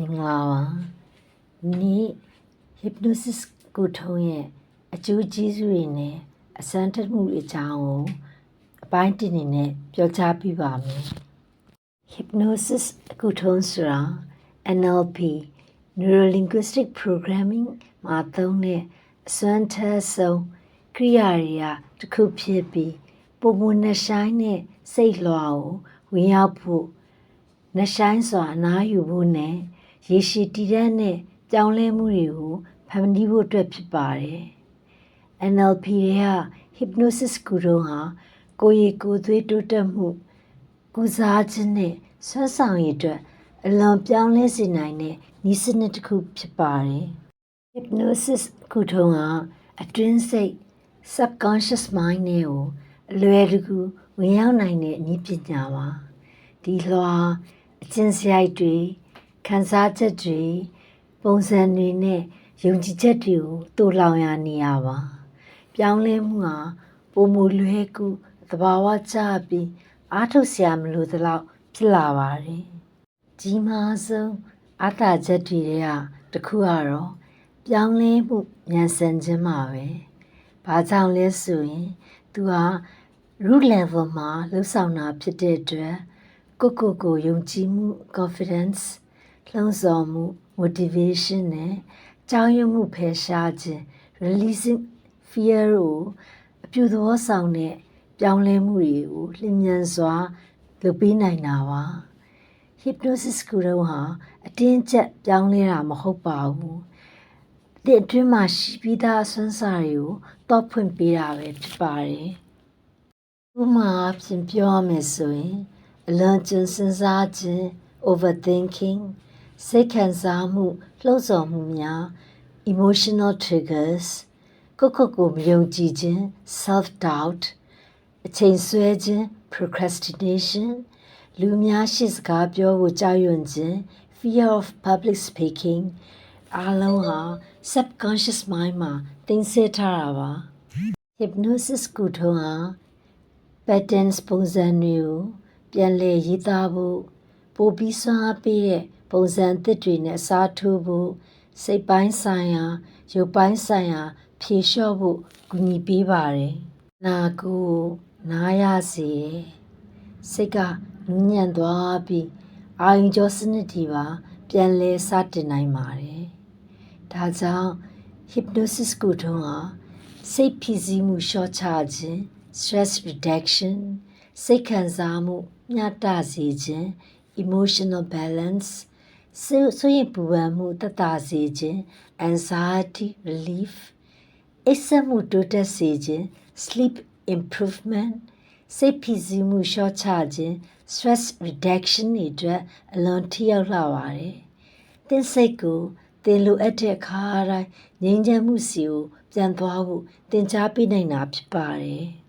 မင်္ဂလာပါဒီနေ့ hypnosis ကိုထုံးရဲ့အကျိုးကျေးဇူးတွေနဲ့အစမ်းတက်မှုတွေအကြောင်းကိုအပိုင်းတင်နေနဲ့ပြောကြားပြပါမယ် hypnosis ကိုထုံးဆိုတာ NLP Neuro Linguistic Programming မှာသုံးတဲ့အစွမ်းထက်ဆုံးကိရိယာတွေကတစ်ခုဖြစ်ပြီးပုံမနှဆိုင်တဲ့စိတ်လွှာကိုဝင်ရောက်ဖို့နှဆိုင်စွာအနားယူဖို့နဲ့ ရေရှည်တည်တဲ့နဲ့ကြောင်းလဲမှုတွေကိုဖန်တီးဖို့အတွက်ဖြစ်ပါတယ်။ NLP တွေက hypnosis ကူတော့ဟာကိုယ်ရည်ကိုယ်သွေးတိုးတက်မှုကုစားခြင်းနဲ့ဆွမ်းဆောင်ရည်အတွက်အလွန်ပြောင်းလဲစေနိုင်တဲ့နည်းစနစ်တစ်ခုဖြစ်ပါတယ်။ hypnosis ကူထုံးဟာအတွင်းစိတ် subconscious mind နဲ့ကိုအလွယ်တကူဝင်ရောက်နိုင်တဲ့နည်းပညာပါ။ဒီလွှာအကျင့်စရိုက်တွေ ခံစားချက်တွေပုံစံတွေနဲ့ယုံကြည်ချက်တွေကိုတိုးလောင်ရနေရပါပြောင်းလဲမှုဟာပုံမူလွဲကူသဘာဝကျပြီးအားထုတ်စရာမလိုသလောက်ဖြစ်လာပါတယ်ကြီးမားဆုံးအတားချက်တွေတွေကတစ်ခုကတော့ပြောင်းလဲမှုမြန်ဆန်ခြင်းပါပဲဘာကြောင့်လဲဆိုရင်သူဟာ root level မှာလှုပ်ဆောင်တာဖြစ်တဲ့အတွက်ကိုယ့်ကိုယ်ကိုယုံကြည်မှု confidence လှုံ့ဆော်မှု motivation နဲ့ကြောင်းရွံ့မှုဖယ်ရှားခြင်း releasing fear ကိုအပြုသဘောဆောင်တဲ့ပြောင်းလဲမှုတွေကိုလျင်မြန်စွာလုပ်ပေးနိုင်တာပါ hypnosis ကိုတော့ဟာအတင်းကျပ်ပြောင်းလဲတာမဟုတ်ပါဘူးတဲ့အတွင်းမှာရှိပြီးသားအစွမ်းစားတွေကိုတော့ဖွင့်ပေးတာပဲဖြစ်ပါတယ်ဥပမာအဖြစ်ပြောရမယ်ဆိုရင်အလွန်ကျဉ်စဉ်းစားခြင်း overthinking စိတ်ခံစားမှုလှုပ်ဆော်မှုများ emotional triggers ကိုယ့်ကိုယ်ကိုမယုံကြည်ခြင်း self doubt အချိန်ဆွဲခြင်း procrastination လူအများရှိစကားပြောဖို့ကြောက်ရွံ့ခြင်း fear of public speaking အားလုံးဟာ subconscious mind မှာသိမ်းဆည်းထားတာပါ hypnosis ကိုထုံးဟာ patterns ပုံစံတွေကိုပြန်လည်ရေးသားဖို့ပိုပြီးစွမ်းအားပေးတဲ့ ပုံစံအသစ်တွေနဲ့အစားထိုးဖို့စိတ်ပိုင်းဆိုင်ရာရုပ်ပိုင်းဆိုင်ရာ ဖြေလျှော့ဖို့ကူညီပေးပါတယ်။နာကိုနားရစေတယ်။စိတ်ကနူးညံ့သွားပြီးအာရုံကြောစနစ်တွေပါ ပြန်လည်စတင်နိုင်ပါတယ်။ဒါကြောင့် hypnosis ကိုထုံးဟာစိတ်ဖြစ်စည်းမှုလျှော့ချခြင်း stress reduction စိတ်ခံစားမှုမျှတစေခြင်း emotional balance စိတ် ဆိုရင်ပူပန်မှုတက်တာစေခြင်း anxiety relief အိပ်စက်မှုတိုးတက်စေခြင်း sleep improvement စိတ်ဖြစ်စည်းမှုလျှော့ချခြင်း stress reduction တွေအတွက်အလွန်ထိရောက်လာပါတယ်။သင်စိတ်ကိုသင်လိုအပ်တဲ့အခါတိုင်းငြိမ်းချမ်းမှုစီကိုပြန်သွားဖို့သင်ကြားပေးနိုင်တာဖြစ်ပါတယ်။